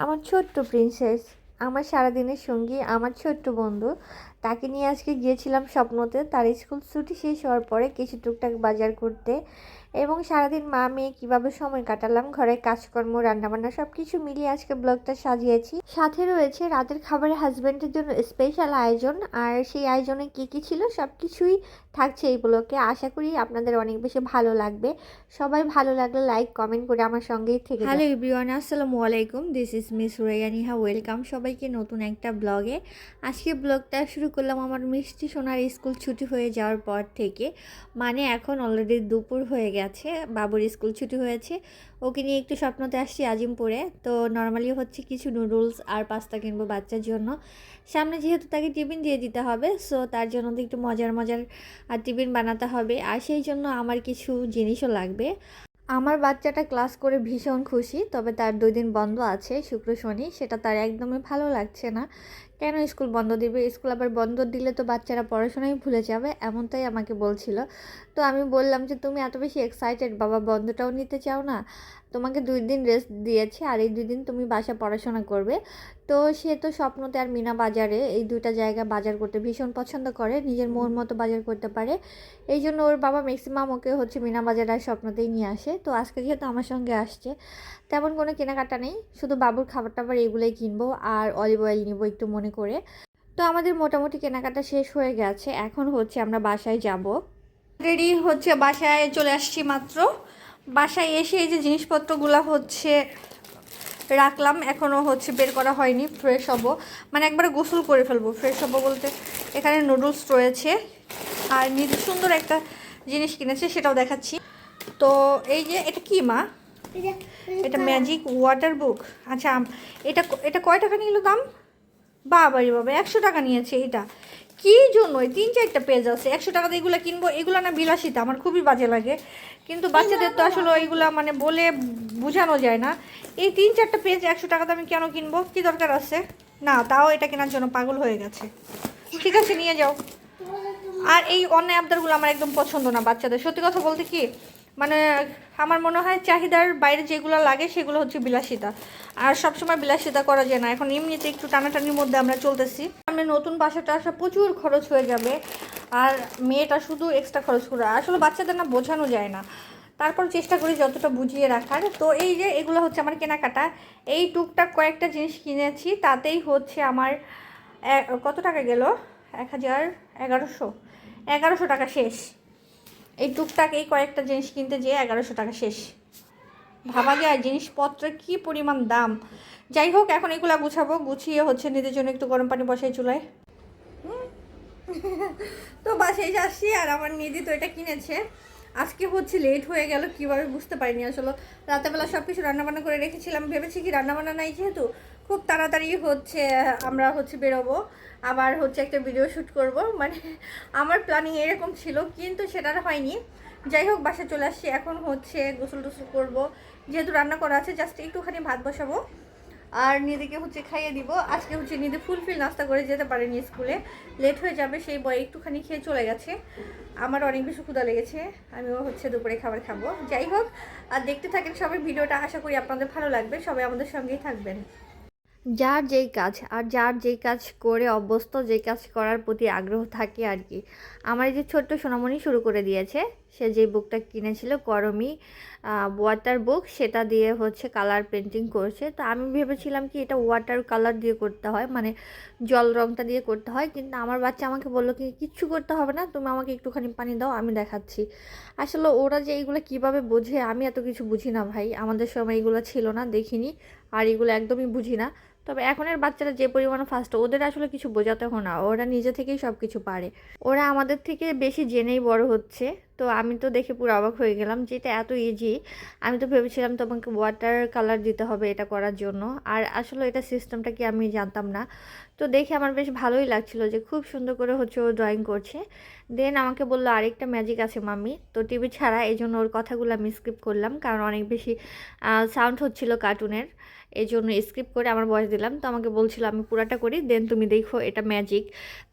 আমার ছোট্ট প্রিন্সেস আমার সারাদিনের সঙ্গী আমার ছোট্ট বন্ধু তাকে নিয়ে আজকে গিয়েছিলাম স্বপ্নতে। তার স্কুল ছুটি শেষ হওয়ার পরে কিছু টুকটাক বাজার করতে এবং সারাদিন মা মেয়ে কীভাবে সময় কাটালাম ঘরের কাজকর্ম রান্নাবান্না সব কিছু মিলিয়ে আজকে ব্লগটা সাজিয়েছি। সাথে রয়েছে রাতের খাবারে হাজব্যান্ডের জন্য স্পেশাল আয়োজন। আর সেই আয়োজনে কী কী ছিল সব কিছুই থাকছে এই ব্লগে। আশা করি আপনাদের অনেক বেশি ভালো লাগবে। সবাই ভালো লাগলে লাইক কমেন্ট করে আমার সঙ্গেই থেকে হ্যালো এভরিওয়ান আসসালামু আলাইকুম। This is miss Reyaniha welcome সবাইকে নতুন একটা ব্লগে। আজকে ব্লগটা শুরু করলাম আমার মিষ্টি সোনার স্কুল ছুটি হয়ে যাওয়ার পর থেকে। মানে এখন অলরেডি দুপুর হয়ে গেছে, বাবুর স্কুল ছুটি হয়েছে। ওকে নিয়ে একটু স্বপ্নতে আসছি আজিমপুরে। তো নর্মালি হচ্ছে কিছু নুডলস আর পাস্তা কিনবো বাচ্চার জন্য। সামনে যেহেতু তাকে টিফিন দিয়ে দিতে হবে সো তার জন্য তো একটু মজার মজার আর টিফিন বানাতে হবে। আর সেই জন্য আমার কিছু জিনিসও লাগবে। আমার বাচ্চাটা ক্লাস করে ভীষণ খুশি, তবে তার দুই দিন বন্ধ আছে, শুক্র শনি। সেটা তার একদমই ভালো লাগছে না। কেন স্কুল বন্ধ দিবে? স্কুল আবার বন্ধ দিলে তো বাচ্চারা পড়াশোনাই ভুলে যাবে এমনটাই আমাকে বলছিল। তো আমি বললাম যে তুমি এত বেশি এক্সাইটেড বাবা বন্ধটাও নিতে চাও না? তোমাকে দুই দিন রেস্ট দিয়েছে আর এই দুই দিন তুমি বাসা পড়াশোনা করবে। তো সে তো স্বপ্নতে আর মিনা বাজারে এই দুইটা জায়গা বাজার করতে ভীষণ পছন্দ করে নিজের মন মতো বাজার করতে পারে। এই জন্য ওর বাবা ম্যাক্সিমাম ওকে হচ্ছে মিনা বাজার আর স্বপ্নতেই নিয়ে আসে। তো আজকে যেহেতু আমার সঙ্গে আসছে তেমন কোনো কেনাকাটা নেই শুধু বাবুর খাবার টাবার এগুলোই কিনবো আর অলিভ অয়েল নিবো একটু মনে করে। তো আমাদের মোটামুটি কেনাকাটা শেষ হয়ে গেছে। এখন হচ্ছে আমরা বাসায় যাব। রেডি হচ্ছে বাসায় চলে আসছি মাত্র। বাসায় এসে এই যে জিনিসপত্রগুলো হচ্ছে রাখলাম। এখনও হচ্ছে বের করা হয়নি। ফ্রেশ হব। মানে একবারে গোসল করে ফেলব। ফ্রেশ হব বলতে এখানে নুডলস রয়েছে। আর নিজে সুন্দর একটা জিনিস কিনেছে সেটাও দেখাচ্ছি। তো এই যে এটা কি মা? এটা ম্যাজিক ওয়াটার বুক আচ্ছা এটা এটা কয় টাকা নিল দাম? বাবারি বাবা একশো টাকা নিয়েছে এটা। কী জন্য? এই তিন চারটা পেজ আছে একশো টাকাতে এগুলো কিনবো? এগুলো না বিলাসিতা আমার খুবই বাজে লাগে। কিন্তু বাচ্চাদের তো আসলে এইগুলা মানে বলে বোঝানো যায় না। এই তিন চারটা পেজ একশো টাকাতে আমি কেন কিনবো? কী দরকার আছে? না তাও এটা কেনার জন্য পাগল হয়ে গেছে। ঠিক আছে নিয়ে যাও। আর এই অন্যায় আবদারগুলো আমার একদম পছন্দ না বাচ্চাদের। সত্যি কথা বলতে কি মানে আমার মনে হয় চাহিদার বাইরে যেগুলো লাগে সেগুলো হচ্ছে বিলাসিতা। আর সবসময় বিলাসিতা করা যায় না। এখন এমনিতে একটু টানাটানির মধ্যে আমরা চলতেছি। সামনে নতুন বাসাটা আসা প্রচুর খরচ হয়ে যাবে। আর মেয়েটা শুধু এক্সট্রা খরচ করে। আসলে বাচ্চাদের না বোঝানো যায় না। তারপর চেষ্টা করি যতটা বুঝিয়ে রাখার। তো এই যে এগুলো হচ্ছে আমার কেনাকাটা। এই টুকটাক কয়েকটা জিনিস কিনেছি। তাতেই হচ্ছে আমার কত টাকা গেল? এক হাজার এগারোশো। এগারোশো টাকা শেষ। এই টুকটাক এই কয়েকটা জিনিস কিনতে যেয়ে এগারোশো টাকা শেষ। ভাবা যায় জিনিসপত্রের কি পরিমাণ দাম। যাই হোক, এখন এগুলো গুছাবো। গুছিয়ে হচ্ছে নিজের জন্য একটু গরম পানি বসাই চুলায়। তো বাসায় যাচ্ছি আর আমার নিদি তো এটা কিনেছে। আজকে হচ্ছে লেট হয়ে গেল, কীভাবে বুঝতে পারিনি আসলে। রাতেবেলা সব কিছু রান্নাবান্না করে রেখেছিলাম, ভেবেছি কি রান্নাবান্না নাই যেহেতু, খুব তাড়াতাড়ি হচ্ছে আমরা হচ্ছে বেরোবো, আবার হচ্ছে একটা ভিডিও শ্যুট করব। মানে আমার প্ল্যানিং এরকম ছিল, কিন্তু সেটা হয়নি। যাই হোক বাসা চলে আসছি, এখন হচ্ছে গোসল টোসল করব। যেহেতু রান্না করা আছে জাস্ট একটুখানি ভাত বসাবো। আর নিদিকে হচ্ছে খাইয়ে দিব। আজকে হচ্ছে নিদি ফুলফিল নাস্তা করে যেতে পারেনি স্কুলে। লেট হয়ে যাবে, সেই বয় একটুখানি খেয়ে চলে গেছে। আমার অনেক বেশি ক্ষুধা লেগেছে, আমিও হচ্ছে দুপুরে খাবার খাব। যাই হোক, আর দেখতে থাকেন সবাই, ভিডিওটা আশা করি আপনাদের ভালো লাগবে, সবাই আমাদের সঙ্গেই থাকবেন। যার যেই কাজ, আর যার যেই কাজ করে অভ্যস্ত, যেই কাজ করার প্রতি আগ্রহ থাকে আর কি। আমার এই যে ছোট্ট সোনামণি শুরু করে দিয়েছে, সে যে বুকটা কিনেছিল, করমি ওয়াটার বুক সেটা দিয়ে হচ্ছে কালার পেন্টিং করছে। তো আমি ভেবেছিলাম কি এটা ওয়াটার কালার দিয়ে করতে হয় মানে জল রংটা দিয়ে করতে হয়, কিন্তু আমার বাচ্চা আমাকে বলল কি, কিচ্ছু করতে হবে না, তুমি আমাকে একটুখানি পানি দাও, আমি দেখাচ্ছি। আসলে ওরা যে এইগুলো কীভাবে বোঝে, আমি এত কিছু বুঝি না ভাই। আমাদের সময় এগুলো ছিল না, দেখিনি, আর এগুলো একদমই বুঝি না। তবে এখনের বাচ্চারা যে পরিমাণ ফাস্ট ওদের আসলে কিছু বোঝাতে হয় না। ওরা নিজে থেকেই সব কিছু পারে। ওরা আমাদের থেকে বেশি জেনেই বড় হচ্ছে। তো আমি তো দেখে পুরো অবাক হয়ে গেলাম যে এটা এত ইজি আমি তো ভেবেছিলাম তোমাকে ওয়াটার কালার দিতে হবে এটা করার জন্য। আর আসলে এটা সিস্টেমটা কি আমি জানতাম না। তো দেখে আমার বেশ ভালোই লাগছিল যে খুব সুন্দর করে হচ্ছে ও ড্রয়িং করছে। দেন আমাকে বলল, আরেকটা ম্যাজিক আছে মাম্মি। তো টিভি ছাড়া এই জন্য ওর কথাগুলো আমি স্কিপ করলাম কারণ অনেক বেশি সাউন্ড হচ্ছিল কার্টুনের এই জন্য স্ক্রিপ্ট করে আমার বয়স দিলাম। তো আমাকে বলছিল, আমি পুরাটা করি দেন তুমি দেখো এটা ম্যাজিক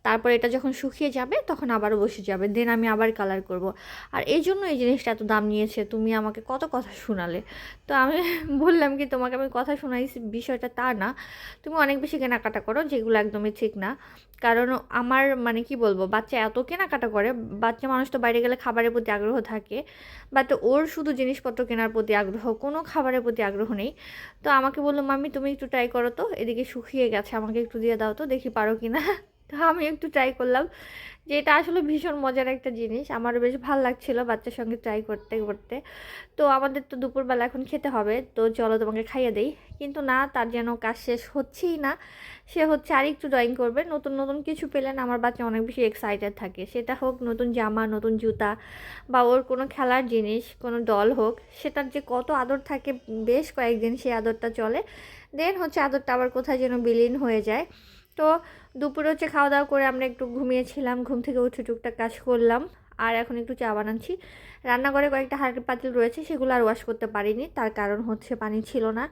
তারপর এটা যখন শুকিয়ে যাবে তখন আবারও বসে যাবে। দেন আমি আবার কালার করব। আর এই জন্য এই জিনিসটা এত দাম নিয়েছে, তুমি আমাকে কত কথা শোনালে। তো আমি বললাম কি, তোমাকে আমি কথা শোনাইছি, বিষয়টা তা না। তুমি অনেক বেশি কেনাকাটা করো, যেগুলো একদমই ঠিক না। কারণ আমার মানে কি বলব, বাচ্চা এত কেনাকাটা করে, বাচ্চা মানুষ তো বাইরে গেলে খাবারের প্রতি আগ্রহ থাকে। বাট ওর শুধু জিনিসপত্র কেনার প্রতি আগ্রহ, কোনো খাবারের প্রতি আগ্রহ নেই। তো আমাকে বলল, মাম্মি, তুমি একটু ট্রাই করো তো, এদিকে শুকিয়ে গেছে, আমাকে একটু দিয়ে দাও তো, দেখি পারো কি না তো আমি একটু ট্রাই করলাম। যে এটা আসলে ভীষণ মজার একটা জিনিস। আমারও বেশ ভালো লাগছিল বাচ্চার সঙ্গে ট্রাই করতে করতে। তো আমাদের তো দুপুরবেলা এখন খেতে হবে। তো চলো তোমাকে খাইয়ে দেই। কিন্তু না, তার যেন কাজ শেষ হচ্ছেই না। সে হচ্ছে আর একটু ড্রয়িং করবে। নতুন নতুন কিছু পেলে না আমার বাচ্চা অনেক বেশি এক্সাইটেড থাকে। সেটা হোক নতুন জামা, নতুন জুতা বা ওর কোনো খেলার জিনিস, কোনো ডল হোক, সেটার যে কত আদর থাকে, বেশ কয়েকদিন সেই আদরটা চলে। দেন হচ্ছে আদরটা আবার কোথায় যেন বিলীন হয়ে যায়। তো দুপুরে হচ্ছে খাওয়া দাওয়া করে আমরা একটু ঘুমিয়েছিলাম, ঘুম থেকে উঠে টুকটাক কাজ করলাম, আর এখন একটু চা বানাচ্ছি। রান্নাঘরে কয়েকটা হাঁড়ি পাতিল রয়েছে, সেগুলো আর ওয়াশ করতে পারিনি, তার কারণ হচ্ছে পানি ছিল না।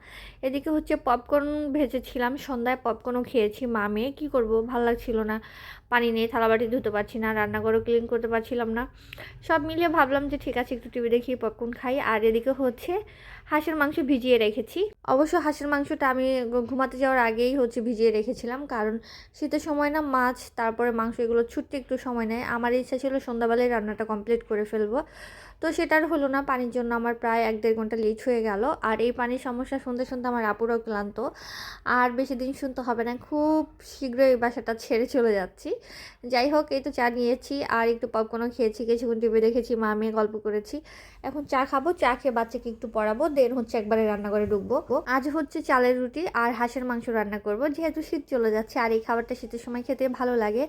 এদিকে হচ্ছে পপকর্ন ভেজেছিলাম, সন্ধ্যায় পপকর্নও খেয়েছি, মা মেয়ে, কী করব, ভালো লাগছিল না। পানি নেই থালাবাটি ধুতে পারছি না, রান্নাঘরও ক্লিন করতে পারছিলাম না। সব মিলিয়ে ভাবলাম যে ঠিক আছে, একটু টিভি দেখি পপকর্ন খাই, আর এদিকে হচ্ছে হাঁসের মাংস ভিজিয়ে রেখেছি। অবশ্য হাঁসের মাংসটা আমি ঘুমাতে যাওয়ার আগেই হচ্ছে ভিজিয়ে রেখেছিলাম, কারণ শীতের সময় না মাছ, তারপরে মাংস এগুলো ছুটতে একটু সময় নেয়। আমার ইচ্ছা ছিল সন্ধ্যাবেলায় রান্নাটা কমপ্লিট করে ফেলব। তো সেটার হলো না, পানির জন্য আমার প্রায় এক দেড় ঘণ্টা লেট হয়ে গেল। আর এই পানির সমস্যা শুনতে শুনতে আমার আপুরাও ক্লান্ত। আর বেশি দিন শুনতে হবে না, খুব শীঘ্রই এই বাসাটা ছেড়ে চলে যাচ্ছি। যাই হোক, এই তো চা নিয়েছি, আর একটু পপকর্নও খেয়েছি, কিছুক্ষণ টিভি দেখেছি মা মেয়ে গল্প করেছি। এখন চা খাব, চা খেয়ে বাচ্চাকে একটু পড়াবো দেন হচ্ছে একবারে রান্না রান্নাঘরে ঢুকবো। আজ হচ্ছে চালের রুটি আর হাঁসের মাংস রান্না করব। যেহেতু শীত চলে যাচ্ছে আর এই খাবারটা শীতের সময় খেতে ভালো লাগে।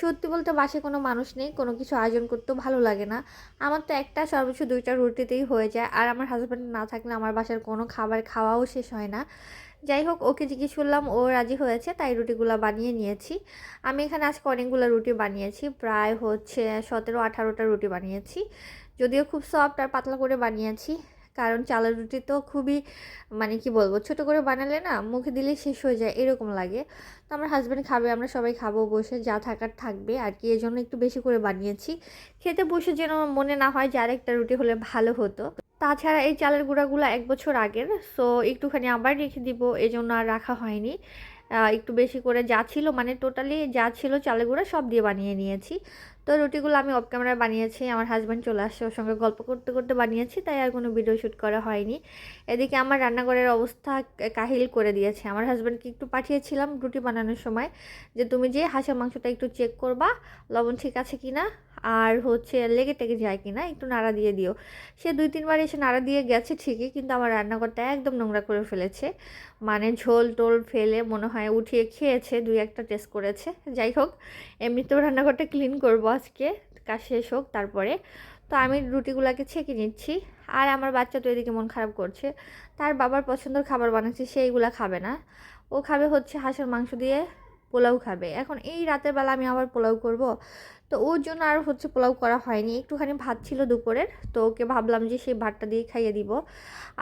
সত্যি বলতে বাসে কোনো মানুষ নেই, কোনো কিছু আয়োজন করতেও ভালো লাগে না। আমার তো একটা, সর্বোচ্চ দুইটা রুটিতেই হয়ে যায়। আর আমার হাজব্যান্ড না থাকলে আমার বাসার কোনো খাবার খাওয়াও শেষ হয় না। যাই হোক, ওকে জিজ্ঞেস করলাম, ও রাজি হয়েছে, তাই রুটিগুলো বানিয়ে নিয়েছি। আমি এখানে আজকে অনেকগুলো রুটি বানিয়েছি, প্রায় হচ্ছে সতেরো আঠারোটা রুটি বানিয়েছি। যদিও খুব সফট আর পাতলা করে বানিয়েছি। কারণ চালের রুটি তো খুবই মানে কি বলব, ছোট করে বানালে না মুখে দিলে শেষ হয়ে যায়, এরকম লাগে। তো আমার হাজব্যান্ড খাবে, আমরা সবাই খাব, বসে যা থাকার থাকবে, আর কি এই জন্য একটু বেশি করে বানিয়েছি। খেতে বসে যেন মনে না হয় যে আরেকটা রুটি হলে ভালো হতো। তাছাড়া এই চালের গুঁড়াগুলো এক বছর আগের সো একটুখানি আবার রেখে দিব এই জন্য আর রাখা হয়নি। একটু বেশি করে যা ছিল মানে টোটালি যা ছিল চালের গুঁড়া সব দিয়ে বানিয়ে নিয়েছি। তো রুটিগুলো আমি অফ ক্যামেরায় বানিয়েছি, আমার হাজব্যান্ড চলে আসছে ওর সঙ্গে গল্প করতে করতে বানিয়েছি, তাই আর কোনো ভিডিও শ্যুট করা হয়নি। এদিকে আমার রান্নাঘরের অবস্থা কাহিল করে দিয়েছে। আমার হাজব্যান্ডকে একটু পাঠিয়েছিলাম রুটি বানানোর সময় যে, তুমি যে হাঁসের মাংসটা একটু চেক করবা, লবণ ঠিক আছে কি না আর হচ্ছে লেগে টেগে যায় কি না একটু নাড়া দিয়ে দিও। সে দুই তিনবার এসে নাড়া দিয়ে গেছে ঠিকই, কিন্তু আমার রান্নাঘরটা একদম নোংরা করে ফেলেছে। মানে ঝোল টোল ফেলে মনে হয় উঠিয়ে খেয়েছে, দুই একটা টেস্ট করেছে। যাই হোক, এমনিতেও রান্নাঘরটা ক্লিন করব আজকে, কাজ শেষ হোক তারপরে। তো আমি রুটিগুলোকে ছেঁকে নিচ্ছি। আর আমার বাচ্চা তো এদিকে মন খারাপ করছে। তার বাবার পছন্দের খাবার বানাচ্ছি সেইগুলো খাবে না। ও খাবে হচ্ছে হাঁসের মাংস দিয়ে পোলাও খাবে। এখন এই রাতের বেলা আমি আবার পোলাও করব। তো ওর জন্য আর হচ্ছে পোলাও করা হয়নি। একটুখানি ভাত ছিল দুপুরের, তো ওকে ভাবলাম যে সেই ভাতটা দিয়ে খাইয়ে দিব।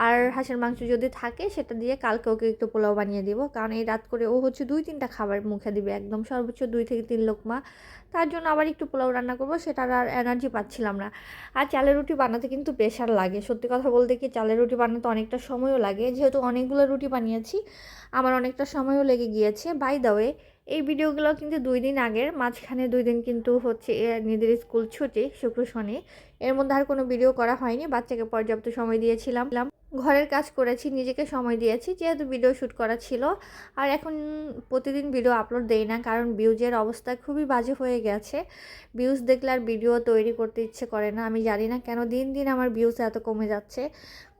আর হাঁসের মাংস যদি থাকে, সেটা দিয়ে কালকে ওকে একটু পোলাও বানিয়ে দিব। কারণ এই রাত করে ও হচ্ছে দুই তিনটা খাবার মুখে দিবে একদম, সর্বোচ্চ দুই থেকে তিন লোকমা। তার জন্য আবার একটু পোলাও রান্না করব, সেটার আর এনার্জি পাচ্ছিলাম না। আর চালের রুটি বানাতে কিন্তু প্রেশার লাগে। সত্যি কথা বলতে কি, চালের রুটি বানাতে অনেকটা সময়ও লাগে। যেহেতু অনেকগুলো রুটি বানিয়েছি, আমার অনেকটা সময়ও লেগে গিয়েছে। বাই দ্য ওয়ে এই ভিডিওগুলো কিন্তু দুই দিন আগের, মাঝখানে দুই দিন কিন্তু হচ্ছে নিজেদের স্কুল ছুটি, শুক্র, শনি। এর মধ্যে আর কোনো ভিডিও করা হয়নি, বাচ্চাকে পর্যাপ্ত সময় দিয়েছিলাম। ঘরের কাজ করেছি, নিজেকে সময় দিয়েছি, যেহেতু ভিডিও শ্যুট করা ছিল। আর এখন প্রতিদিন ভিডিও আপলোড দেই না, কারণ ভিউজের অবস্থা খুবই বাজে হয়ে গেছে। ভিউজ দেখলে আর ভিডিও তৈরি করতে ইচ্ছে করে না। আমি জানি না কেন দিন দিন আমার ভিউজ এত কমে যাচ্ছে।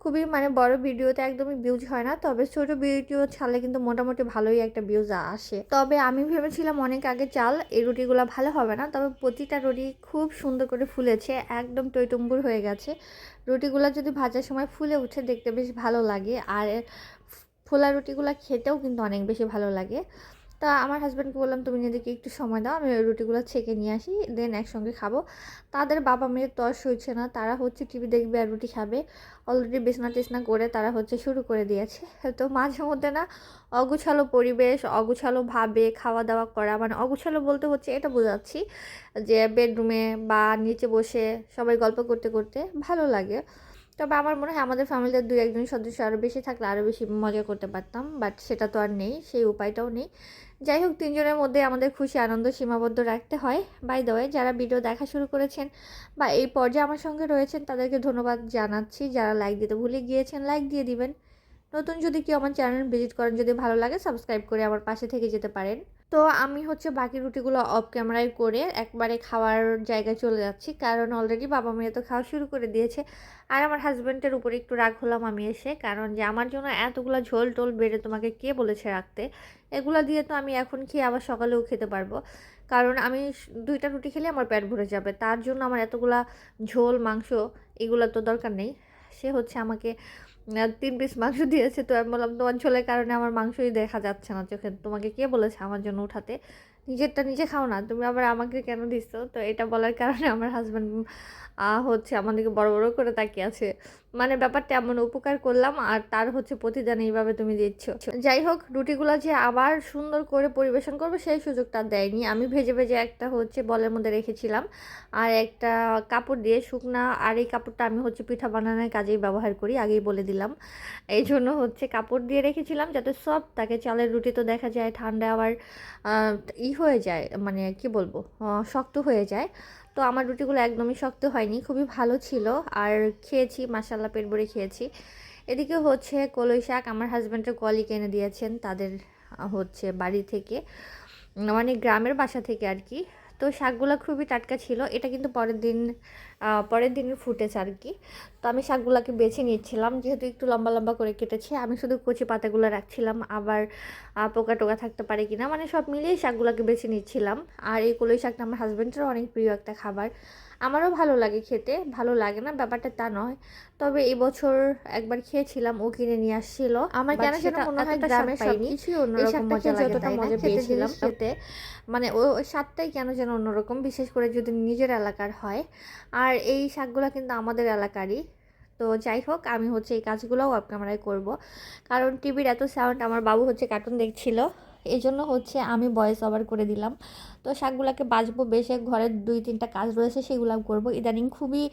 খুবই মানে বড় ভিডিওতে একদমই ভিউজ হয় না। তবে ছোট ভিডিও ছাড়লে কিন্তু মোটামুটি ভালোই একটা ভিউজ আসে। তবে আমি ভেবেছিলাম অনেক আগে চাল, এই রুটিগুলো ভালো হবে না। তবে প্রতিটা রুটি খুব সুন্দর করে ফুলেছে, একদম টইটম্বুর হয়ে গেছে। রুটিগুলো যদি ভাজার সময় ফুলে উঠে, দেখতে বেশ ভালো লাগে। আর ফোলা রুটিগুলো খেতেও কিন্তু অনেক বেশি ভালো লাগে। তা আমার হাজব্যান্ডকে বললাম, তুমি নিজেকে একটু সময় দাও, আমি ওই রুটিগুলো ছেঁকে নিয়ে আসি দেন একসঙ্গে খাব। তাদের বাবা মেয়ের তর্স হচ্ছে না, তারা হচ্ছে টিভি দেখবে আর রুটি খাবে। অলরেডি বিছনা টিসনা করে তারা হচ্ছে শুরু করে দিয়েছে। তো মাঝে মধ্যে না অগুছালো পরিবেশ, অগুছালো ভাবে খাওয়া দাওয়া করা মানে অগুছালো বলতে হচ্ছে এটা বোঝাচ্ছি যে বেডরুমে বা নিচে বসে সবাই গল্প করতে করতে ভালো লাগে। তবে আমার মনে হয় আমাদের ফ্যামিলিতে দু একজন সদস্য আরও বেশি থাকলে আরও বেশি মজা করতে পারতাম বাট সেটা তো আর নেই, সেই উপায়টাও নেই। যাই হোক তিনজনের মধ্যে আমাদের খুশি আনন্দ সীমাবদ্ধ রাখতে হয়। বাই দ্য যারা ভিডিও দেখা শুরু করেছেন বা এই পর্যায়ে আমার সঙ্গে রয়েছেন, তাদেরকে ধন্যবাদ জানাচ্ছি। যারা লাইক দিতে ভুলে গিয়েছেন লাইক দিয়ে দিবেন। নতুন যদি কেউ আমার চ্যানেল ভিজিট করেন, যদি ভালো লাগে সাবস্ক্রাইব করে আমার পাশে থেকে যেতে পারেন। তো আমি হচ্ছে বাকি রুটিগুলো অফ ক্যামেরায় করে একবারে খাওয়ার জায়গায় চলে যাচ্ছি। কারণ অলরেডি বাবা মেয়ে তো খাওয়া শুরু করে দিয়েছে। আর আমার হাজব্যান্ডের উপরে একটু রাগ হলাম আমি এসে। কারণ যে আমার জন্য এতগুলো ঝোল টোল বেড়ে তোমাকে কে বলেছে রাখতে? এগুলো দিয়ে তো আমি এখন খেয়ে আবার সকালেও খেতে পারব। কারণ আমি দুইটা রুটি খেলে আমার পেট ভরে যাবে। তার জন্য আমার এতগুলা ঝোল, মাংস এগুলো তো দরকার নেই। সে হচ্ছে আমাকে তিন পিস মাংস দিয়েছে তো আমি বললাম, তোমার ঝোলের কারণে আমার মাংসই দেখা যাচ্ছে না চোখে। তোমাকে কে বলেছে আমার জন্য উঠাতে? নিজেরটা নিজে খাও না, তুমি আবার আমাকে কেন দিচ্ছ তো এটা বলার কারণে আমার হাজব্যান্ড হচ্ছে আমাদেরকে বড় বড় করে তাকিয়ে আছে। মানে ব্যাপারটা এমন উপকার করলাম আর তার হচ্ছে প্রতিদান এইভাবে তুমি দিচ্ছ। যাই হোক, রুটিগুলো যে আবার সুন্দর করে পরিবেশন করবে সেই সুযোগটা দেয়নি। আমি ভেজে ভেজে একটা হচ্ছে বলের মধ্যে রেখেছিলাম আর একটা কাপড় দিয়ে শুকনা আর এই কাপড়টা আমি হচ্ছে পিঠা বানানোর কাজেই ব্যবহার করি, আগেই বলে দিলাম। এই জন্য হচ্ছে কাপড় দিয়ে রেখেছিলাম যাতে সব তাকে চালের রুটি তো দেখা যায় ঠান্ডা আবার ই হয়ে যায় মানে কি বলব শক্ত হয়ে যায়। তো আমার রুটিগুলো একদমই শক্ত হয়নি, খুবই ভালো ছিল। আর খেয়েছি মাসাল্লা পেট ভরে খেয়েছি। এদিকে হচ্ছে কলই শাক, আমার হাজব্যান্ডের কলি কিনে দিয়েছেন, তাদের হচ্ছে বাড়ি থেকে মানে গ্রামের বাসা থেকে আর কি। তো শাকগুলো খুবই টাটকা ছিল, এটা কিন্তু পরের দিন পরের দিনের ফুটেছে আর কি। তো আমি শাকগুলোকে বেছে নিচ্ছিলাম। যেহেতু একটু লম্বা লম্বা করে কেটেছি আমি শুধু কচি পাতাগুলো রাখছিলাম। আবার পোকা টোকা থাকতে পারে কিনা মানে সব মিলিয়ে শাকগুলোকে বেছে নিচ্ছিলাম। আর এই কলই শাকটা আমার হাজব্যান্ডেরও অনেক প্রিয় একটা খাবার। আমারও ভালো লাগে খেতে ভালো লাগে না ব্যাপারটা তা নয়। তবে এই বছর একবার খেয়েছিলাম ও কিনে নিয়ে আসছিল। আমার কেন যেন মনে হয় গ্রামের অন্যরকম মজা লাগে যতটা মজা পেয়েছিলাম খেতে। মানে ও স্বাদটাই কেন যেন অন্যরকম বিশেষ করে যদি নিজের এলাকার হয়। আর এই শাকগুলো কিন্তু আমাদের এলাকারই। তো যাই হোক, আমি হচ্ছে এই কাজগুলোও অফ ক্যামেরায় করব। কারণ টিভির এত সাউন্ড আমার বাবু হচ্ছে কার্টুন দেখছিল। এই জন্য হচ্ছে আমি ভয়েস ওভার করে দিলাম। তো শাকগুলোকে বাজবো বেশে ঘরের দুই তিনটা কাজ রয়েছে সেগুলো করব। ইদানিং খুবই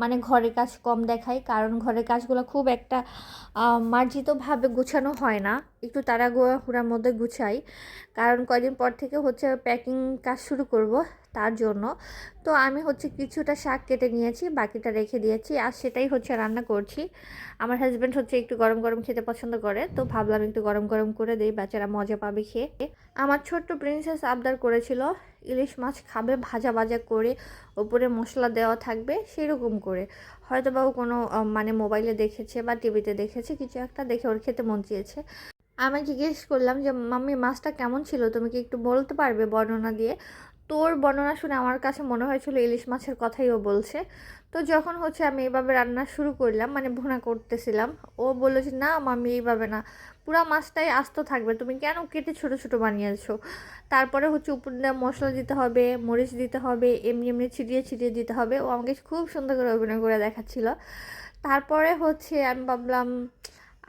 মানে ঘরের কাজ কম দেখাই, কারণ ঘরের কাজগুলো খুব একটা মার্জিতভাবে গুছানো হয় না। একটু তারা হুড়ার মধ্যে গুছাই। কারণ কয়দিন পর থেকে হচ্ছে প্যাকিং কাজ শুরু করব। তার জন্য। তো আমি হচ্ছে কিছুটা শাক কেটে নিয়েছি, বাকিটা রেখে দিয়েছি আর সেটাই হচ্ছে রান্না করছি। আমার হাজব্যান্ড হচ্ছে একটু গরম গরম খেতে পছন্দ করে, তো ভাবলাম একটু গরম গরম করে দিই বাচ্চারা মজা পাবে খেয়ে। আমার ছোট্ট প্রিন্সেস আবদার করেছিল, ইলিশ মাছ খাবে ভাজা ভাজা করে, ওপরে মশলা দেওয়া থাকবে সেরকম করে। হয়তো বা ও কোনো মানে মোবাইলে দেখেছে বা টিভিতে দেখেছে, কিছু একটা দেখে ওর খেতে মন চেয়েছে। আমি জিজ্ঞেস করলাম যে, মাম্মি, মাছটা কেমন ছিল? তুমি কি একটু বলতে পারবে বর্ণনা দিয়ে? তোর বর্ণনা শুনে আমার কাছে মনে হয়েছিল ইলিশ মাছের কথাই ও বলছে। তো যখন হচ্ছে আমি এইভাবে রান্না শুরু করলাম মানে ভুনা করতেছিলাম, ও বলল যে, না মামি এইভাবে না। পুরা মাছটাই আস্ত থাকবে। তুমি কেন কেটে ছোট ছোট বানিয়েছো? তারপরে হচ্ছে উপর দিয়ে মশলা দিতে হবে, মরিচ দিতে হবে, এমনি এমনি ছিটিয়ে ছিটিয়ে দিতে হবে। ও আমাকে খুব সুন্দর করে অভিনয় করে দেখাচ্ছিল। তারপরে হচ্ছে আমি ভাবলাম,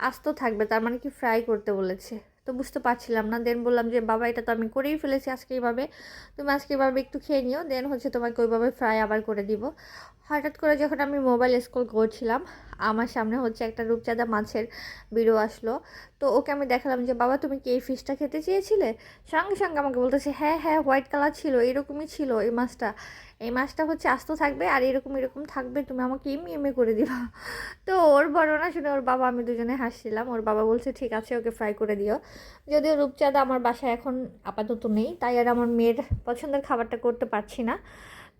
আস্ত থাকবে। তার মানে কি ফ্রাই করতে বলেছে। তো বুঝতে পারছিলাম না। দেন বললাম যে, বাবা, এটা তো আমি করেই ফেলেছি আজকে এইভাবে। তুমি আজকে এইভাবে একটু খেয়ে নিও। দেন হচ্ছে তোমাকে ওইভাবে ফ্রাই আবার করে দিব। হঠাৎ করে যখন আমি মোবাইল স্কুল করছিলাম, আমার সামনে হচ্ছে একটা রূপচাঁদা মাছের বিড়ো আসলো। তো ওকে আমি দেখালাম যে, বাবা, তুমি কি এই ফিশটা খেতে চেয়েছিলে? সঙ্গে সঙ্গে আমাকে বলতেছে হ্যাঁ হ্যাঁ হোয়াইট কালার ছিল, এরকমই ছিল এই মাছটা। এই মাছটা হচ্ছে আস্ত থাকবে আর এরকম এরকম থাকবে, তুমি আমাকে এমনি এমনি করে দিবা। তো ওর বর্ণনা শুনে ওর বাবা, আমি দুজনে হাসছিলাম। ওর বাবা বলছে, ঠিক আছে, ওকে ফ্রাই করে দিও। যদিও রূপচাঁদা আমার বাসায় এখন আপাতত নেই, তাই আর আমার মেয়ের পছন্দের খাবারটা করতে পারছি না।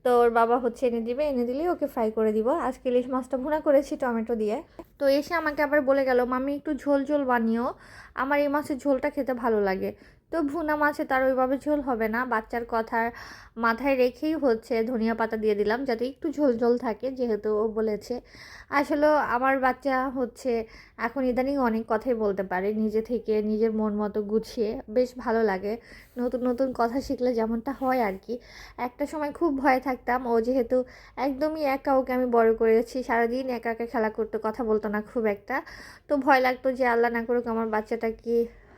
তো ওর বাবা হচ্ছে এনে দিবে, এনে দিলেই ওকে ফ্রাই করে দিব। আজকে ইলিশ মাছটা ভুনা করেছি টমেটো দিয়ে। তো এসে আমাকে আবার বলে গেল মামি একটু ঝোল ঝোল বানিও। আমার এই মাছের ঝোলটা খেতে ভালো লাগে। তো ভুনা মাছে তার ওইভাবে ঝোল হবে না। বাচ্চার কথার মাথায় রেখেই হচ্ছে ধনিয়া পাতা দিয়ে দিলাম, যাতে একটু ঝোল ঝোল থাকে, যেহেতু ও বলেছে। আসলে আমার বাচ্চা হচ্ছে এখন ইদানিং অনেক কথাই বলতে পারে, নিজে থেকে নিজের মন মতো গুছিয়ে। বেশ ভালো লাগে নতুন নতুন কথা শিখলে যেমনটা হয় আর কি। একটা সময় খুব ভয়ে থাকতাম, ও যেহেতু একদমই একা ওকে আমি বড় করেছি, সারাদিন একা একা খেলা করতে, কথা বলতো না খুব একটা। তো ভয় লাগতো যে আল্লাহ না করুক আমার বাচ্চাটা কি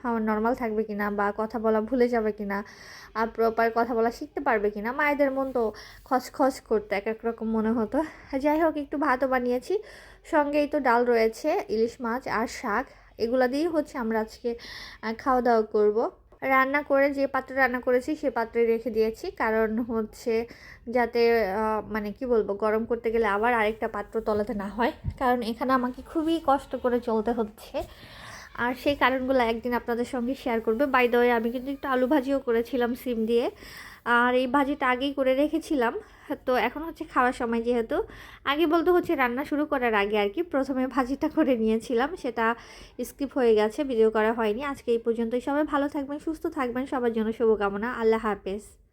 আমার নর্মাল থাকবে কি না বা কথা বলা ভুলে যাবে কিনা আর প্রপার কথা বলা শিখতে পারবে কি না মায়েদের মন তো খসখস করতে এক এক রকম মনে হতো। যাই হোক, একটু ভাতও বানিয়েছি, সঙ্গেই তো ডাল রয়েছে, ইলিশ মাছ আর শাক, এগুলো দিয়েই হচ্ছে আমরা আজকে খাওয়া দাওয়া করব। রান্না করে, যে পাত্রে রান্না করেছি সে পাত্রে রেখে দিয়েছি, কারণ হচ্ছে যাতে মানে কি বলব, গরম করতে গেলে আবার আরেকটা পাত্র তলাতে না হয়, কারণ এখানে আমাকে খুবই কষ্ট করে চলতে হচ্ছে। আর সেই কারণগুলো একদিন আপনাদের সঙ্গে শেয়ার করবে। বাই দ্য আমি কিন্তু একটু আলু ভাজিও করেছিলাম সিম দিয়ে। আর এই ভাজিটা আগেই করে রেখেছিলাম। তো এখন হচ্ছে খাওয়ার সময় যেহেতু। আগে বলতে হচ্ছে রান্না শুরু করার আগে আর কি প্রথমে ভাজিটা করে নিয়েছিলাম। সেটা স্কিপ হয়ে গেছে ভিডিও করা হয়নি। আজকে এই পর্যন্তই। সবাই ভালো থাকবেন, সুস্থ থাকবেন। সবার জন্য শুভকামনা। আল্লাহ হাফেজ।